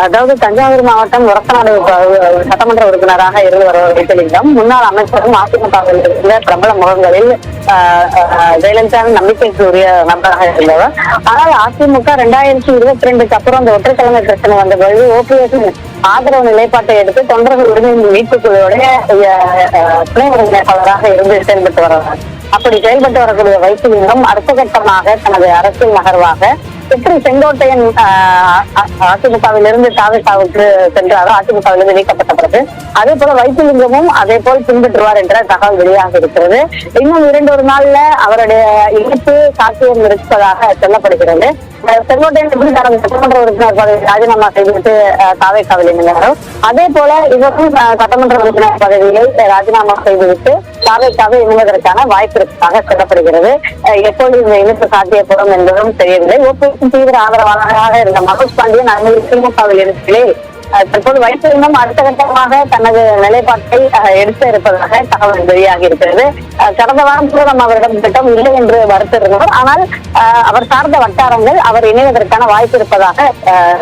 அதாவது தஞ்சாவூர் மாவட்டம் உரத்தநாடு சட்டமன்ற உறுப்பினராக இருந்து வர வைத்திலிங்கம் முன்னாள் அமைச்சரும் அதிமுகவில் இருந்த பிரபல முகங்களில் ஆஹ், ஜெயலலிதாவின் நம்பிக்கைக்கு உரிய நபராக இருந்தவர். ஆனால் அதிமுக ரெண்டாயிரத்தி இருபத்தி ரெண்டுக்கு அப்புறம் அந்த ஒற்றைக்கிழமை பிரச்சனை வந்த பொழுது ஓபிஎஸ் ஆதரவு நிலைப்பாட்டை எடுத்து தொண்டர்கள் உரிமை மீட்பு குழுவுடைய துணை ஒருங்கிணைப்பாளராக இருந்து செயல்பட்டு வருவார் அப்படி செயல்பட்டு வரக்கூடிய வைத்திலிங்கம் அடுத்த கட்டமாக தனது அரசியல் நகர்வாக எப்படி செங்கோட்டையன் அதிமுகவில் இருந்து தாவிசாவுக்கு சென்றாரோ அதிமுகவிலிருந்து நீக்கப்பட்ட பிறகு அதே போல வைத்திலிங்கமும் அதே போல் பின்பற்றுவார் என்ற தகவல் வெளியாக இருக்கிறது. இன்னும் இரண்டு ஒரு நாள்ல அவருடைய இழப்பு சாத்தியம் இருப்பதாக சொல்லப்படுகிறது. செங்கோட்டையன் எப்படி தனது சட்டமன்ற உறுப்பினர் பதவி ராஜினாமா செய்துவிட்டு தாவேக்காவில் இணைந்தாரோ அதே போல இவரும் சட்டமன்ற உறுப்பினர் பதவியை ராஜினாமா செய்துவிட்டு தாவேக்காவை இணைவதற்கான வாய்ப்பு இருப்பதாக சொல்லப்படுகிறது எப்போது இந்த இணைப்பு சாத்தியப்படும் என்பதும் தெரியவில்லை. ஓபிஎஸ் தீவிர ஆதரவாளராக இருந்த மகேஷ் பாண்டியன் அண்மையில் திமுகவில் இருக்கிறே தற்போது வைத்திருந்தும் அடுத்த கட்டமாக தனது நிலைப்பாட்டை எடுத்து இருப்பதாக தகவல் வெளியாகி இருக்கிறது. கடந்த வாரம் கூட நம்ம அவரிடம் திட்டம் இல்லை என்று வருத்திருந்தோம் ஆனால் அஹ், அவர் சார்ந்த வட்டாரங்கள் அவர் இணைவதற்கான வாய்ப்பு இருப்பதாக அஹ்,